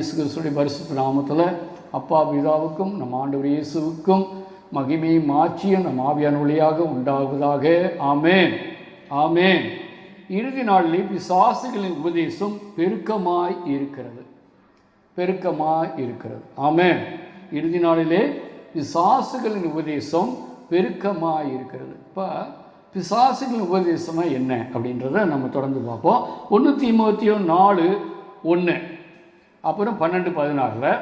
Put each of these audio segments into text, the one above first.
இயேசு கிறிஸ்துடைய பரிசுத்த நாமத்தில் அப்பா பிதாவுக்கும் நம் ஆண்டவர் இயேசுவுக்கும் மகிமையும் மாற்றிய நம் ஆவியான வழியாக உண்டாவதாக. ஆமேன். ஆமேன். இறுதி நாளிலே பிசாசுகளின் உபதேசம் பெருக்கமாய் இருக்கிறது. பெருக்கமாய் இருக்கிறது. ஆமேன். இறுதி நாளிலே பிசாசுகளின் உபதேசம் பெருக்கமாய் இருக்கிறது. இப்போ பிசாசுகளின் உபதேசமாக என்ன அப்படின்றத நம்ம தொடர்ந்து பார்ப்போம். ஒன்று தீமோத்தியம் நாலு ஒன்று அப்புறம் பன்னெண்டு பதினாறில்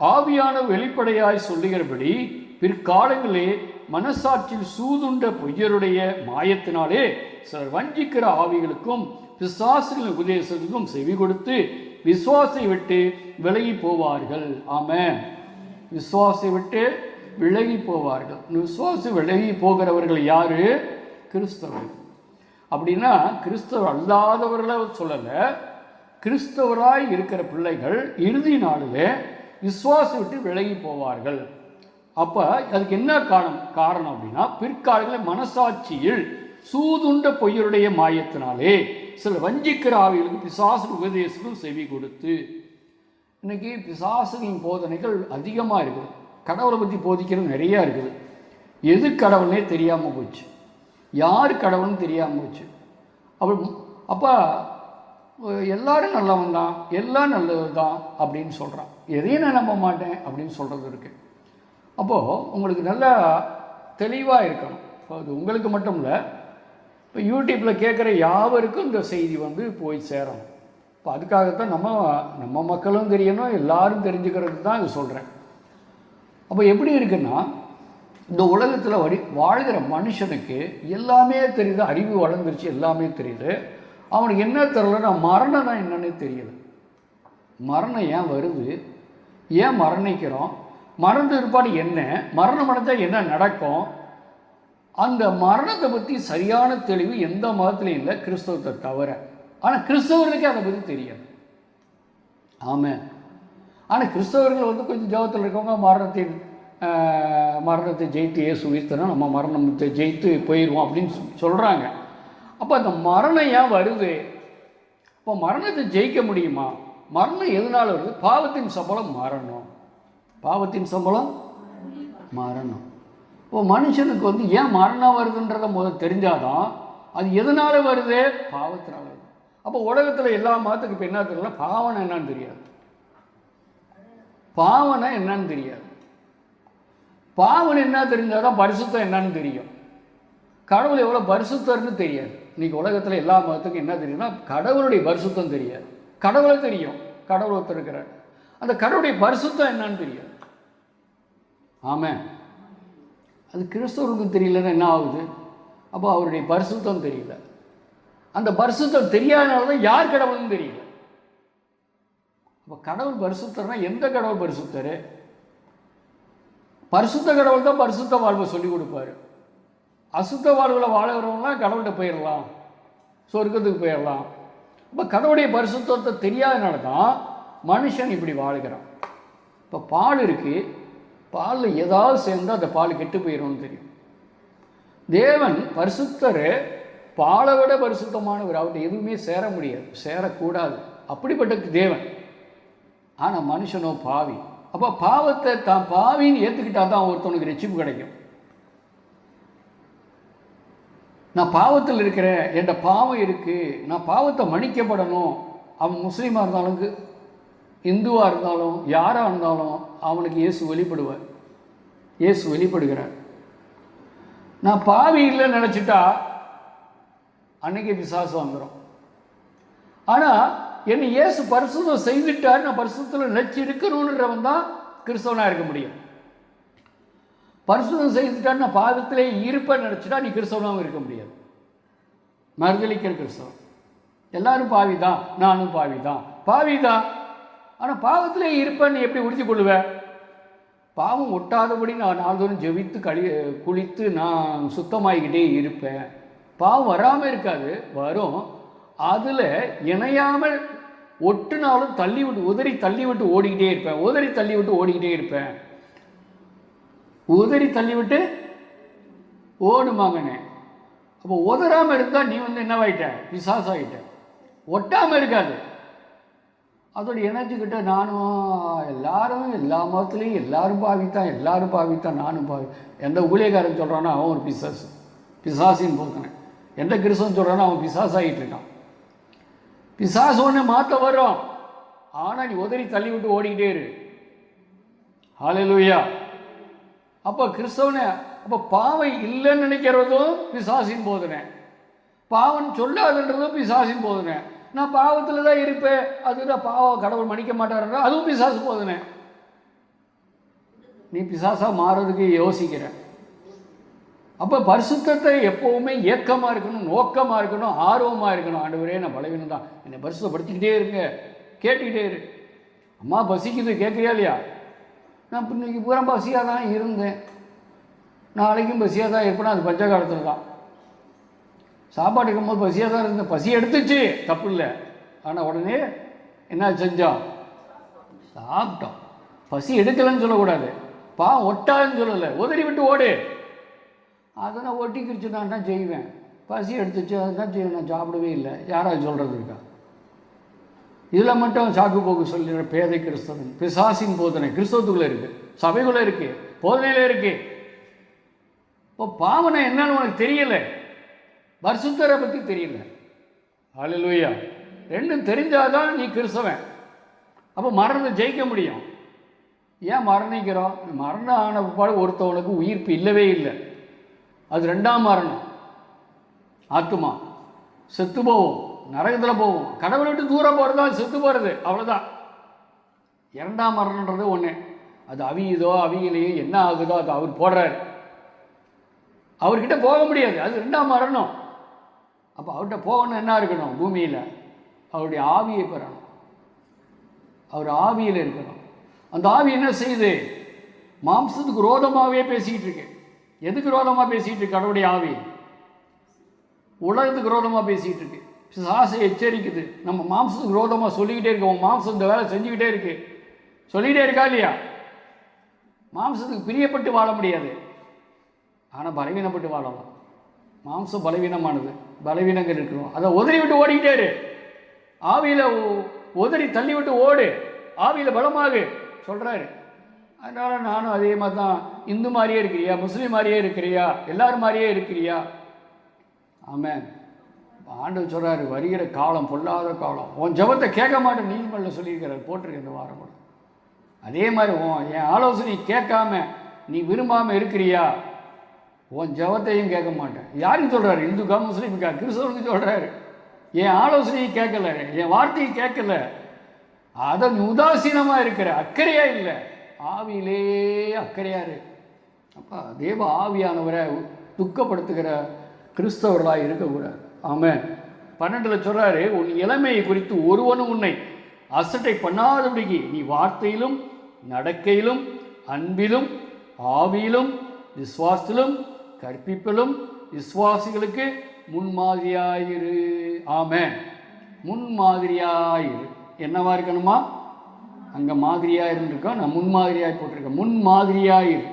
ஆவியான வெளிப்படையாய் சொல்லுகிறபடி பிற்காலங்களே மனசாட்சியில் சூதுண்ட பொய்யருடைய மாயத்தினாலே சிலர் வஞ்சிக்கிற ஆவிகளுக்கும் பிசாசுகளின் உபதேசத்துக்கும் செவி கொடுத்து விசுவாசை விட்டு விலகி போவார்கள். ஆம விசுவாசை விட்டு விலகி போவார்கள். விசுவாசம் விலகி போகிறவர்கள் யாரு? கிறிஸ்தவர்கள். அப்படின்னா கிறிஸ்தவர் அல்லாதவர்களை சொல்லலை. கிறிஸ்தவராய் இருக்கிற பிள்ளைகள் இறுதி நாளிலே விசுவாசம் விட்டு விலகி போவார்கள். அப்போ அதுக்கு என்ன காரணம் காரணம் அப்படின்னா பிற்காலங்களில் மனசாட்சியில் சூதுண்ட பொய்யருடைய மாயத்தினாலே சில வஞ்சிக்கிற ஆவிகளுக்கு பிசாசு உபதேசங்கள் செவி கொடுத்து இன்னைக்கு பிசாசுகளின் போதனைகள் அதிகமாக இருக்குது. கடவுளை பற்றி போதிக்கிறது நிறையா இருக்குது. எது கடவுள்னே தெரியாமல் போச்சு? யார் கடவுள்னு தெரியாமல் போச்சு? அப்போ அப்போ எல்லாரும் நல்லவன் தான் எல்லாம் நல்லது தான் அப்படின்னு சொல்கிறான் எதையும் நான் நம்ப மாட்டேன் அப்படின்னு சொல்கிறது இருக்குது அப்போது உங்களுக்கு நல்லா தெளிவாக இருக்கணும். அது உங்களுக்கு மட்டும் இல்லை இப்போ யூடியூப்பில் கேட்குற யாவருக்கும் இந்த செய்தி வந்து போய் சேரும் இப்போ அதுக்காகத்தான் நம்ம நம்ம மக்களும் தெரியணும் எல்லாரும் தெரிஞ்சுக்கிறது தான் இது சொல்கிறேன் அப்போ எப்படி இருக்குன்னா இந்த உலகத்தில் வடி வாழ்கிற மனுஷனுக்கு எல்லாமே தெரியுது அறிவு வளர்ந்துருச்சு எல்லாமே தெரியுது. அவனுக்கு என்ன தெரியலன்னா மரணம்னா என்னன்னு தெரியல. மரணம் ஏன் வருது? ஏன் மரணிக்கிறோம்? மறந்து இருப்பாடு என்ன? மரணம் அடைஞ்சால் என்ன நடக்கும்? அந்த மரணத்தை பற்றி சரியான தெளிவு எந்த மதத்துலையும் இல்லை கிறிஸ்தவத்தை தவிர. ஆனால் கிறிஸ்தவர்களுக்கே அதை பற்றி தெரியாது. ஆமாம் ஆனால் கிறிஸ்தவர்கள் வந்து கொஞ்சம் ஜபத்தில் இருக்கவங்க மரணத்தின் மரணத்தை ஜெயித்து இயேசு உயிர்த்தனா நம்ம மரணத்தை ஜெயித்து போயிடுவோம் அப்படின்னு சொ- சொல்கிறாங்க அப்போ அந்த மரணம் ஏன் வருது? அப்போ மரணத்தை ஜெயிக்க முடியுமா? மரணம் எதனால் வருது? பாவத்தின் சம்பளம் மரணம் பாவத்தின் சம்பளம் மரணம் இப்போ மனுஷனுக்கு வந்து ஏன் மரணம் வருதுன்றத முதல் தெரிஞ்சாதான் அது எதனால் வருது? பாவத்தினால் வருது. அப்போ உலகத்தில் எல்லா மதத்துக்கு இப்போ என்ன தெரியல பாவனை என்னன்னு தெரியாது. பாவனை என்னன்னு தெரியாது. பாவனை என்ன தெரிஞ்சாதான் பரிசுத்தம் என்னன்னு தெரியும். கடவுள் எவ்வளோ பரிசுத்தர்னு தெரியாது. இன்னைக்கு உலகத்தில் எல்லா மதத்துக்கும் என்ன தெரியும்னா கடவுளுடைய பரிசுத்தம் தெரியாது. கடவுளை தெரியும். கடவுள் ஒருத்தர் இருக்கிறார். அந்த கடவுளுடைய பரிசுத்தம் என்னன்னு தெரியும் ஆமாம் அது கிறிஸ்தவர்களுக்கு தெரியலன்னா என்ன ஆகுது? அப்போ அவருடைய பரிசுத்தம் தெரியல. அந்த பரிசுத்தம் தெரியாதனால தான் யார் கடவுள்னு தெரியல. அப்போ கடவுள் பரிசுத்தர்னா எந்த கடவுள் பரிசுத்தர்? பரிசுத்த கடவுள் தான் பரிசுத்த வாழ்வை சொல்லிக் கொடுப்பாரு. அசுத்த வாழ்வில் வாழ்கிறவங்களாம் கடவுள்கிட்ட போயிடலாம் சொர்க்கத்துக்கு போயிடலாம். இப்போ கடவுளுடைய பரிசுத்தத்தை தெரியாதனால தான் மனுஷன் இப்படி வாழ்கிறான். இப்போ பால் இருக்குது பாலில் ஏதாவது சேர்ந்து அந்த பால் கெட்டு போயிடும்னு தெரியும். தேவன் பரிசுத்தர் பாலை விட பரிசுத்தமானவர். அவர்கிட்ட எதுவுமே சேர முடியாது சேரக்கூடாது. அப்படிப்பட்ட தேவன். ஆனால் மனுஷனோ பாவி. அப்போ பாவத்தை தான் பாவின்னு ஏற்றுக்கிட்டா தான் ஒருத்தவனுக்கு ரட்சிப்பு கிடைக்கும். நான் பாவத்தில் இருக்கிறேன் என்கிட்ட பாவம் இருக்குது நான் பாவத்தை மன்னிக்கப்படணும். அவன் முஸ்லீமாக இருந்தாலும் இந்துவாக இருந்தாலும் யாராக இருந்தாலும் அவனுக்கு இயேசு வெளிப்படுவார். இயேசு வெளிப்படுகிறார். நான் பாவி இல்லைன்னு நினச்சிட்டா அன்னைக்கு விசுவாசம் வந்துடும் ஆனால் என்னை இயேசு பரிசுத்தம் செய்துட்டார் நான் பரிசுத்தத்தில் நினச்சி இருக்கணுன்றவன் தான் கிறிஸ்தவனாக இருக்க முடியும். பரிசுத்தம் செய்துட்டான் நான் பாதத்திலே இருப்பேன் நினச்சிட்டா நீ கிறிஸ்தவனாகவும் இருக்க முடியாது. மறுதளிக்கிற கிறிஸ்தவன். எல்லாரும் பாவி தான் நானும் பாவி தான் பாவி தான் ஆனால் பாவத்திலே இருப்பேன் நீ எப்படி உறுதி கொள்ளுவேன் பாவம் ஒட்டாதபடி நான் நாள்தோறும் ஜெபித்து கழி குளித்து நான் சுத்தமாகிக்கிட்டே இருப்பேன். பாவம் வராமல் இருக்காது வரும். அதில் இணையாமல் ஒட்டுனாலும் தள்ளி விட்டு உதறி தள்ளி விட்டு ஓடிக்கிட்டே இருப்பேன். உதறி தள்ளி விட்டு ஓடிக்கிட்டே இருப்பேன். உதறி தள்ளிவிட்டு ஓடுமாங்கண்ணே அப்போ உதறாமல் இருந்தால் நீ வந்து என்னவாயிட்ட? ஆகிட்ட ஒட்டாமல் இருக்காது. அதோட இணைச்சிக்கிட்ட நானும் எல்லாரும் எல்லா மதத்துலேயும் எல்லாரும் பாவித்தான் எல்லாரும் பாவித்தான் நானும் பாவி. எந்த ஊழியக்காரன் சொல்கிறானோ அவன் ஒரு பிசாசு. பிசாசின்னு போக்குனேன் எந்த கிறிஸ்தவன் சொல்கிறானோ அவன் பிசாஸ் ஆகிட்டு இருக்கான். பிசாசு ஒன்று மாற்ற வரும் ஆனால் நீ உதறி தள்ளி விட்டு ஓடிக்கிட்டே இரு. ஹalleluya அப்போ கிறிஸ்தவனை அப்போ பாவை இல்லைன்னு நினைக்கிறதும் பிசாசின் போதுனே பாவம் சொல்லாதுன்றதும் பிசாசின் போதுனே நான் பாவத்தில் தான் இருப்பேன் அதுதான் பாவம் கடவுள் மன்னிக்க மாட்டாருன்னா அதுவும் பிசாசு போதுனே நீ பிசாசாக மாறுறதுக்கு யோசிக்கிற. அப்போ பரிசுத்தத்தை எப்போவுமே ஏக்கமாக இருக்கணும் நோக்கமாக இருக்கணும் ஆர்வமாக இருக்கணும். ஆண்டவரே நான் பலவீனம் தான் என்னை பரிசுத்தப்படுத்திக்கிட்டே இருங்க கேட்டுக்கிட்டே இரு. அம்மா பசிக்குது கேட்குறியா இல்லையா? நான் இன்றைக்கி இன்னைக்கு பூரா பசியாக தான் இருந்தேன். நாளைக்கும் பசியாக தான் இருப்பேன் அது பஞ்ச காலத்தில் தான். சாப்பாடு இருக்கும்போது பசியாக தான் இருந்தேன். பசி எடுத்துச்சு தப்பு இல்லை. ஆனால் உடனே என்ன செஞ்சோம்? சாப்பிட்டோம். பசி எடுக்கலைன்னு சொல்லக்கூடாது. பா ஒட்டாதுன்னு சொல்லலை. உதறி விட்டு ஓடு. அதை நான் ஒட்டிக்கிடுச்சு நான் தான் செய்வேன்? பசி எடுத்துச்சு அதுதான் செய்வேன். நான் சாப்பிடவே இல்லை. யாராவது சொல்கிறது இருக்கா? இதில் மட்டும் சாக்கு போக்கு சொல்லிடுற பேதை கிறிஸ்தவன். பிசாசின் போதனை. கிறிஸ்தவத்துக்குள்ளே இருக்குது சபைக்குள்ளே இருக்குது போதனையில் இருக்குது இப்போ பாவனை என்னன்னு உனக்கு தெரியல. பரிசுத்தரை பற்றி தெரியல. ஹalleluya ரெண்டும் தெரிஞ்சாதான் நீ கிறிஸ்தவன். அப்போ மரணத்தை ஜெயிக்க முடியும். ஏன் மரணிக்கிறோம்? மரணம் ஆன பாடு ஒருத்தவனுக்கு உயிர்ப்பு இல்லவே இல்லை. அது ரெண்டாம் மரணம். ஆத்துமா. செத்து போவோம். நரகத்தில் போவோம் கடவுளை விட்டு தூரம் போகிறது தான் செத்து போகிறது அவ்வளோதான் இரண்டாம் மரணன்றது ஒன்று அது அவியுதோ அவியலையோ என்ன ஆகுதோ அது அவர் போடுறாரு. அவர்கிட்ட போக முடியாது. அது ரெண்டாம் மரணம். அப்போ அவர்கிட்ட போகணும் என்ன இருக்கணும்? பூமியில். அவருடைய ஆவியை பெறணும். அவர் ஆவியில் இருக்கணும். அந்த ஆவி என்ன செய்யுது? மாம்சத்துக்கு ரோதமாகவே பேசிக்கிட்டு இருக்கு. எதுக்கு ரோதமாக பேசிக்கிட்டு இருக்கு? கடவுளுடைய ஆவி. உலகத்துக்கு ரோதமாக பேசிக்கிட்டு இருக்கு. ஆசை எச்சரிக்குது. நம்ம மாம்சத்துக்கு விரோதமாக சொல்லிக்கிட்டே இருக்கு. உன் மாம்சம் இந்த வேலை செஞ்சுக்கிட்டே இருக்கு. சொல்லிக்கிட்டே இருக்கா இல்லையா? மாம்சத்துக்கு பிரியப்பட்டு வாழ முடியாது. ஆனால் பலவீனப்பட்டு வாழலாம். மாம்சம் பலவீனமானது. பலவீனங்கள் இருக்கிறோம் அதை உதறி விட்டு ஓடிக்கிட்டே இரு. ஆவியில் உதறி தள்ளி விட்டு ஓடு. ஆவியில் பலமாகு. சொல்கிறாரு அதனால் நானும் அதே மாதிரி தான் இந்து மாதிரியே இருக்கிறியா? முஸ்லீம் மாதிரியே இருக்கிறியா? எல்லாரும் மாதிரியே இருக்கிறியா? ஆமாம் ஆண்டவர் சொல்கிறாரு வருகிற காலம் பொல்லாத காலம். உன் ஜெபத்தை கேட்க மாட்டேன் நீதிமன்றம் சொல்லியிருக்கிறார் போட்டிருக்கு இந்த வாரம் கூட. அதே மாதிரி உன் என் ஆலோசனை கேட்காம நீ விரும்பாமல் இருக்கிறியா? உன் ஜெபத்தையும் கேட்க மாட்டேன். யாருக்கு சொல்கிறாரு இந்துக்கா முஸ்லீமுக்கா? கிறிஸ்தவனுக்கு சொல்கிறாரு என் ஆலோசனையை கேட்கல என் வார்த்தையை கேட்கல. அதை உதாசீனமாக இருக்கிற அக்கறையாக இல்லை. ஆவியிலே அக்கறையா இரு. அப்பா தேவ ஆவியானவரை துக்கப்படுத்துகிற கிறிஸ்தவர்களாக இருக்கக்கூடாது. ஆமாம் பன்னெண்டில் சொல்கிறாரு உன் இளமையை குறித்து ஒருவனும் உன்னை அசட்டை பண்ணாதபடிக்கு நீ வார்த்தையிலும் நடக்கையிலும் அன்பிலும் ஆவியிலும் விசுவாசத்திலும் கற்பிப்பிலும் விசுவாசிகளுக்கு முன்மாதிரியாயிரு. ஆமென். முன்மாதிரியாயிரு. என்னவா இருக்கணுமா? அங்கே மாதிரியாக இருந்திருக்கோம் நான் முன்மாதிரியாக போட்டிருக்கேன். முன்மாதிரியாயிரு.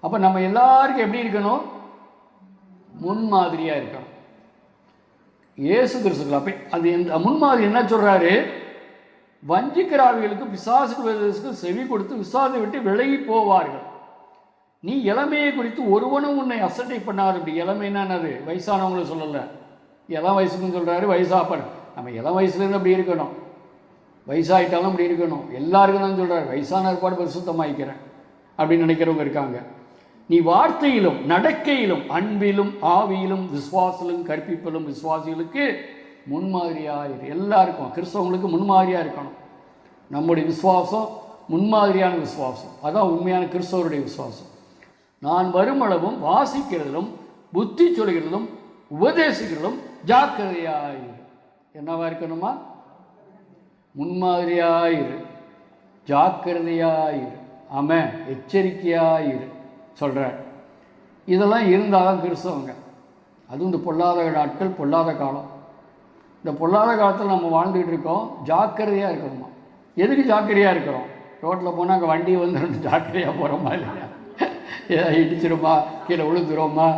அப்போ நம்ம எல்லாருக்கும் எப்படி இருக்கணும்? முன்மாதிரியாக இருக்கணும் இயேசு கிறிஸ்துக்கள் அப்போ அது எந்த முன்மாதிரி என்ன சொல்கிறாரு வஞ்சிக்கிறாவிகளுக்கு பிசாசுக்கு செவி கொடுத்து விசாசை விட்டு விலகி போவார்கள். நீ இளமையை குறித்து ஒருவனும் உன்னை அசட்டை பண்ணாது. அப்படி இளமைன்னா என்னது? வயசானவங்களும் சொல்லலை. இளம் வயசுக்குன்னு சொல்கிறாரு வயசாப்பன். நம்ம இளம் வயசுலேருந்து அப்படி இருக்கணும். வயசாயிட்டாலும் அப்படி இருக்கணும். எல்லாருக்கும் தான் சொல்கிறார் வயசான ஏற்பாடு பரிசுத்தமாயிக்கிறேன் அப்படின்னு நினைக்கிறவங்க இருக்காங்க. நீ வார்த்தையிலும் நடக்கையிலும் அன்பிலும் ஆவியிலும் விசுவாசலும் கற்பிப்பிலும் விசுவாசிகளுக்கு முன்மாதிரியாக எல்லாருக்கும் கிறிஸ்தவங்களுக்கு முன்மாதிரியாக இருக்கணும். நம்முடைய விசுவாசம் முன்மாதிரியான விசுவாசம். அதான் உண்மையான கிறிஸ்தவருடைய விசுவாசம். நான் வருமளவும் வாசிக்கிறதிலும் புத்தி சொல்கிறதும் உபதேசிக்கிறதும் ஜாக்கிரதையாயிரு. என்னவா இருக்கணுமா? முன்மாதிரியாயிரு. ஜாக்கிரதையாயிரு. ஆமாம் எச்சரிக்கையாயிரு. சொல்கிறார் இதெல்லாம் இருந்தால் தான் கிறிஸ்தவங்க. அதுவும் இந்த பொல்லாத நாட்கள் பொல்லாத காலம். இந்த பொல்லாத காலத்தில் நம்ம வாழ்ந்துக்கிட்டு இருக்கோம் ஜாக்கிரதையாக இருக்கணுமா? எதுக்கு ஜாக்கிரதையாக இருக்கிறோம்? ரோட்டில் போனால் அங்கே வண்டி வந்து ஜாக்கிரதையாக போகிறோமா இல்லையா? ஏதாவது இடிச்சிருமா கீழே விழுந்துருமா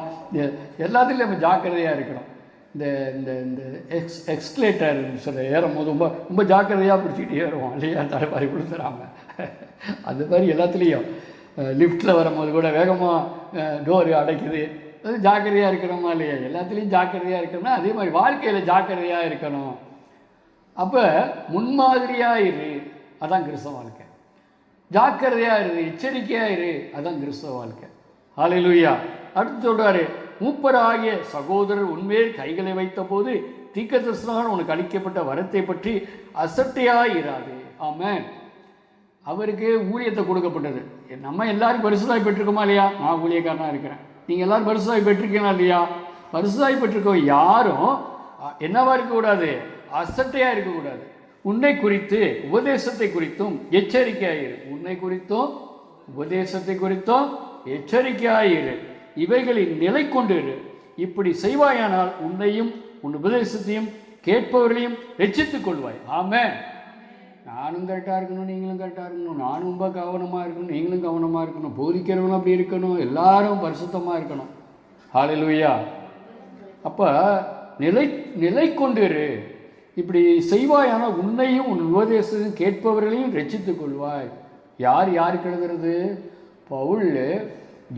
எல்லாத்துலேயும் நம்ம ஜாக்கிரதையாக இருக்கிறோம். இந்த இந்த இந்த எக்ஸ் எக்ஸ்கலேட்டர் சில ஏறும் போது ரொம்ப ரொம்ப ஜாக்கிரதையாக பிடிச்சிக்கிட்டே ஏறுவோம் இல்லையா? தலைவாரி கொடுத்துறாங்க அது மாதிரி எல்லாத்துலேயும். லிஃப்ட்டில் வரும்போது கூட வேகமாக டோர் அடைக்குது. அது ஜாக்கிரதையாக இருக்கிறோமா இல்லையா? எல்லாத்துலேயும் ஜாக்கிரதையாக இருக்கணும்னா அதே மாதிரி வாழ்க்கையில் ஜாக்கிரதையாக இருக்கணும். அப்போ முன்மாதிரியாக இரு அதான் கிறிஸ்தவ வாழ்க்கை. ஜாக்கிரதையாக இரு எச்சரிக்கையாக இரு அதான் கிறிஸ்தவ வாழ்க்கை. ஹalleluya அடுத்து சொல்கிறாரு மூப்பர் ஆகிய சகோதரர் உண்மையில் கைகளை வைத்த போது தீக்க தரிசனம் உனக்கு அளிக்கப்பட்ட வரத்தை பற்றி அசட்டையாக இராது ஆமாம் அவருக்கு ஊழியத்தை கொடுக்கப்பட்டது. நம்ம எல்லாரும் பரிசுதாய் பெற்றிருக்கோமா இல்லையா? நான் ஊழியக்காரனாக இருக்கிறேன். நீங்கள் எல்லாரும் பரிசுதாய் பெற்றிருக்கீங்களா இல்லையா? பரிசுதாய் பெற்றிருக்கோம் யாரும் என்னவா இருக்கக்கூடாது? அசட்டையாக இருக்கக்கூடாது. உன்னை குறித்து உபதேசத்தை குறித்தும் எச்சரிக்கையாயிரு உன்னை குறித்தும் உபதேசத்தை குறித்தும் எச்சரிக்கையாயிரு இவைகளில் நிலை கொண்டிரு. இப்படி செய்வாயானால் உன்னையும் உன் உபதேசத்தையும் கேட்பவர்களையும் ரட்சித்துக் கொள்வாய். ஆமென். நானும் கரெக்டாக இருக்கணும் நீங்களும் கரெக்டாக இருக்கணும். நானும் ரொம்ப கவனமாக இருக்கணும் நீங்களும் கவனமாக இருக்கணும். போதிக்கிறவங்களும் அப்படி இருக்கணும் எல்லாரும் பரிசுத்தமாக இருக்கணும். ஹalleluya அப்போ நிலை நிலை கொண்டிரு இப்படி செய்வாயான உன்னையும் உன் உபதேசத்தையும் கேட்பவர்களையும் ரசித்து கொள்வாய். யார் யாருக்கு எழுதுறது பவுல்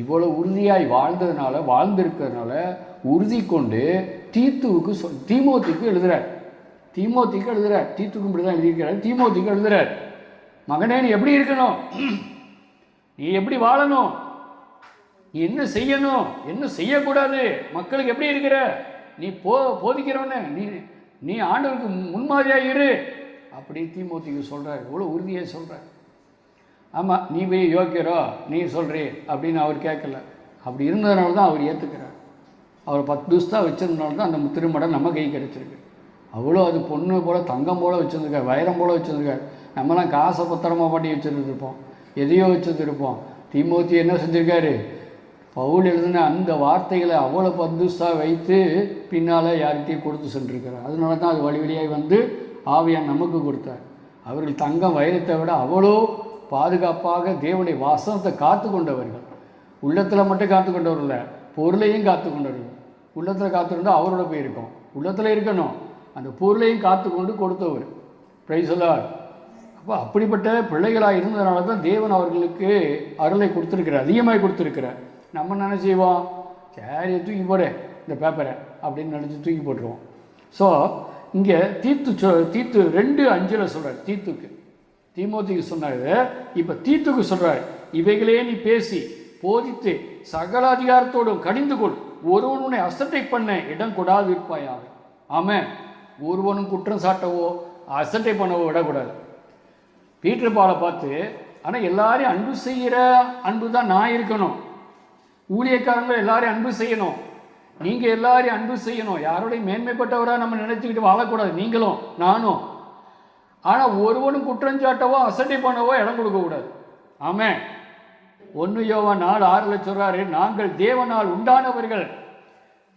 இவ்வளோ உறுதியாய் வாழ்ந்ததுனால வாழ்ந்திருக்கிறதுனால உறுதி கொண்டு தீத்துவுக்கு சொல் தீமோத்துக்கு எழுதுகிறார் தீமோத்திக்கு எழுதுறார். தீத்துக்கும் இப்படி தான் எழுதியிருக்கிறார். தீமோத்திக்கு எழுதுறார். மகனே நீ எப்படி இருக்கணும்? நீ எப்படி வாழணும்? நீ என்ன செய்யணும்? என்ன செய்யக்கூடாது? மக்களுக்கு எப்படி இருக்கிற? நீ போ போதிக்கிறவன நீ நீ ஆண்டவருக்கு முன்மாதிரியாக இரு. அப்படி தீமோத்திக்கு சொல்கிறார் இவ்வளோ உறுதியாக சொல்கிறார் ஆமாம் நீ போய் யோக்கியரோ நீ சொல்கிறே அப்படின்னு அவர் கேட்கல. அப்படி இருந்ததுனால தான் அவர் ஏற்றுக்கிறார் அவர் பத்து தான் வச்சிருந்தனால தான் அந்த திருமடம் நம்ம கை கிடச்சிருக்கு. அவ்வளோ அது பொண்ணு போல் தங்கம் போல் வச்சுருந்துருக்கார் வைரம் போல் வச்சுருந்துருக்கார். நம்மலாம் காசை பத்திரமா பண்ணி வச்சுருந்துருப்போம். எதையோ வச்சுருந்துருப்போம். தீமோத்தி என்ன செஞ்சுருக்காரு? பவுல் எழுதின அந்த வார்த்தைகளை அவ்வளோ பந்துசாக வைத்து பின்னால் யார்கிட்டையும் கொடுத்து சென்றிருக்கிறார். அதனால தான் அது வழி வழியாக வந்து ஆவியான் நமக்கு கொடுத்தார். அவர்கள் தங்கம் வைரத்தை விட அவ்வளோ பாதுகாப்பாக தேவனுடைய வாசனத்தை காத்து கொண்டவர்கள். உள்ளத்தில் மட்டும் காத்து கொண்டவர்கள் இல்லை பொருளையும் காத்து கொண்டவர்கள். உள்ளத்தில் காத்துருந்தால் அவரோட போயிருக்கோம். உள்ளத்தில் இருக்கணும். அந்த பொருளையும் காத்து கொண்டு கொடுத்தவர் பிரைசலார் அப்போ அப்படிப்பட்ட பிள்ளைகளாக இருந்ததுனால தான் தேவன் அவர்களுக்கு அருளை கொடுத்துருக்கிறார் அதிகமாக கொடுத்துருக்கிறார். நம்ம என்ன செய்வோம்? சரி தூக்கி போடு இந்த பேப்பரை அப்படின்னு நினச்சி தூக்கி போட்டுருவோம். ஸோ இங்கே தீத்து சொ தீத்து ரெண்டு அஞ்சில் சொல்கிறார் தீத்துக்கு. தீமோத்திக்கு சொன்னார் இப்போ தீத்துக்கு சொல்கிறார் இவைகளே நீ பேசி போதித்து சகல அதிகாரத்தோடும் கடிந்து கொள் ஒருவனுடைய அசட்டை பண்ண இடம் கொடாது இருப்பாயாக ஆமாம் ஒருவனும் குற்றம் சாட்டவோ அசட்டை பண்ணவோ விடக்கூடாது. பீட்டர் பாலை பார்த்து ஆனால் எல்லாரையும் அன்பு செய்கிற அன்பு தான் நான் இருக்கணும். ஊழியக்காரங்களை எல்லாரையும் அன்பு செய்யணும். நீங்கள் எல்லாரையும் அன்பு செய்யணும். யாரோடையும் மேன்மைப்பட்டவராக நம்ம நினச்சிக்கிட்டு வாழக்கூடாது. நீங்களும் நானும். ஆனால் ஒருவனும் குற்றஞ்சாட்டவோ அசட்டை பண்ணவோ இடம் கொடுக்கக்கூடாது. ஆமாம் ஒன்று யோவா நாலு ஆறு லட்சம் சொல்றாரு நாங்கள் தேவனால் உண்டானவர்கள்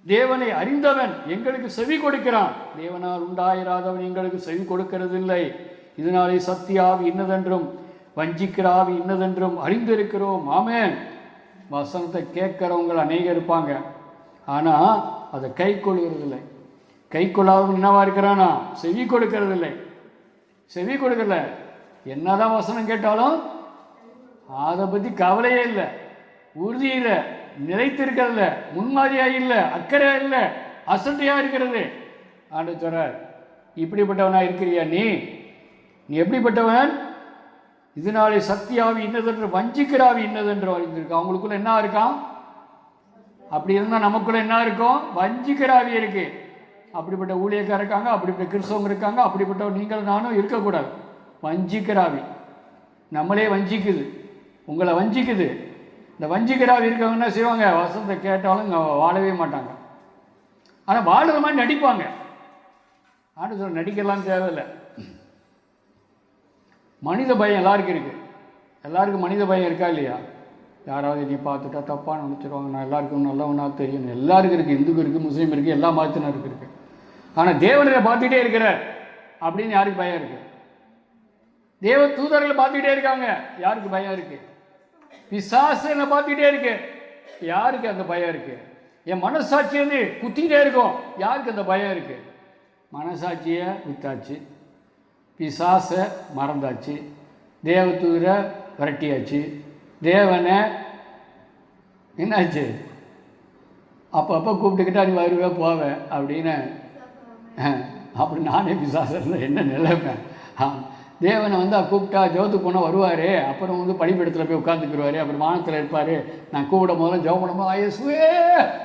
தேவனை அறிந்தவன் எங்களுக்கு செவி கொடுக்கிறான். தேவனால் உண்டாயிராதவன் எங்களுக்கு செவி கொடுக்கிறதில்லை. இதனாலே சத்தியாவி இன்னதென்றும் வஞ்சிக்கிறாவி இன்னதென்றும் அறிந்திருக்கிறோம். ஆமேன். வசனத்தை கேட்குறவங்க அநேகம் இருப்பாங்க. ஆனால் அதை கை கொள்கிறதில்லை. கை கொள்ளாதவன் என்னவா இருக்கிறானா? செவி கொடுக்கறதில்லை. செவி கொடுக்கல. என்னதான் வசனம் கேட்டாலும் அதை பற்றி கவலையே இல்லை. உறுதி இல்லை. நிலைத்திருக்கிறதில்ல முன்மாதிரியாக இல்லை அக்கறையா இல்லை அசட்டையா இருக்கிறது. ஆண்டு சொல்றார் இப்படிப்பட்டவனா இருக்கிறியா நீ? நீ எப்படிப்பட்டவன்? இதனாலே சக்தியாவி இன்னதென்று வஞ்சிக்கிறாவி இன்னதென்று அறிந்திருக்கு அவங்களுக்குள்ள என்ன இருக்கான் அப்படி இருந்தால் நமக்குள்ள என்ன இருக்கும்? வஞ்சிக்கிறாவி இருக்கு. அப்படிப்பட்ட ஊழியக்காரர் இருக்காங்க அப்படிப்பட்ட கிறிஸ்தவங்க இருக்காங்க அப்படிப்பட்ட நீங்கள் நானும் இருக்கக்கூடாது. வஞ்சிக்கிறாவி. நம்மளே வஞ்சிக்குது. உங்களை வஞ்சிக்குது. இந்த வஞ்சிகராக இருக்கவங்க என்ன செய்வாங்க? வசனத்தை கேட்டாலும் இங்க வாழவே மாட்டாங்க. ஆனால் வாழுற மாதிரி நடிப்பாங்க. ஆண்டு சொல்ல நடிக்கலாம் தேவையில்லை. மனித பயம் எல்லாருக்கும் இருக்குது எல்லாருக்கும் மனித பயம் இருக்கா இல்லையா? யாராவது நீ பார்த்துட்டா தப்பான்னு நினச்சிருவாங்க. நான் எல்லாருக்கும் நல்லவனா தெரியும். எல்லாருக்கும் இருக்குது இந்துக்கு இருக்குது முஸ்லீம் இருக்குது எல்லா மதத்தினருக்கு இருக்குது ஆனால் தேவனரை பார்த்துட்டே இருக்கிறார் அப்படின்னு யாருக்கு பயம் இருக்குது தேவ தூதர்களை பார்த்துக்கிட்டே இருக்காங்க. யாருக்கு பயம் இருக்குது பிசாசு பிசாசனை பார்த்துக்கிட்டே இருக்கு. யாருக்கு அந்த பயம் இருக்கு? என் மனசாட்சி வந்து குத்திக்கிட்டே இருக்கும். யாருக்கு அந்த பயம் இருக்கு? மனசாட்சியை வித்தாச்சு. பிசாசை மறந்தாச்சு. தேவத்தூரை விரட்டியாச்சு. தேவனை என்னாச்சு? அப்பப்போ கூப்பிட்டுக்கிட்டா நீ வருவே போவேன் அப்படின்னு அப்படி நானே பிசாசு இருந்தேன் என்ன நிலைமை? ஆ, தேவனை வந்து கூப்பிட்டா ஜோத்துக்கு போனால் வருவார். அப்புறம் வந்து பணிப்பிடத்தில் போய் உட்காந்துக்கிடுவார் அப்புறம் வானத்தில் இருப்பார். நான் கூப்பிடும் முதல்ல ஜெபம் பண்ணும்போது ஐயசுவே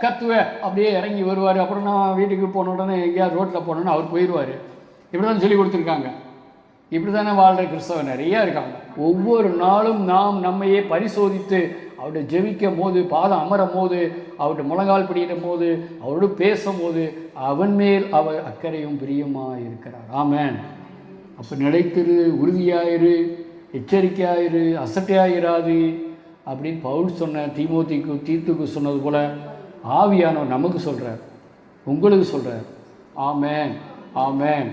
கத்துவே. அப்படியே இறங்கி வருவார். அப்புறம் நான் வீட்டுக்கு போன உடனே எங்கேயாவது ரோட்டில் போனோன்னு அவர் போயிடுவார் இப்படி தான் சொல்லி கொடுத்துருக்காங்க. இப்படி தானே வாழ்கிற கிறிஸ்தவ நிறையா இருக்காங்க. ஒவ்வொரு நாளும் நாம் நம்மையே பரிசோதித்து அவருடைய ஜெபிக்கும் போது பாதம் அமரும் போது அவர்கிட்ட முழங்கால் பிடிக்கும் போது அவரோடு பேசும் போது அவன் மேல் அவர் அக்கறையும் பிரியமாக இருக்கிறார் ஆமேன். அப்போ நிலைத்திரு உறுதியாயிரு எச்சரிக்கையாயிரு அசட்டையாயிராது அப்படின்னு பவுல் சொன்ன தீமோத்திக்கு தீர்த்துக்கு சொன்னது போல் ஆவியானவர் நமக்கு சொல்கிறார் உங்களுக்கு சொல்கிறார் ஆமேன் ஆமேன்.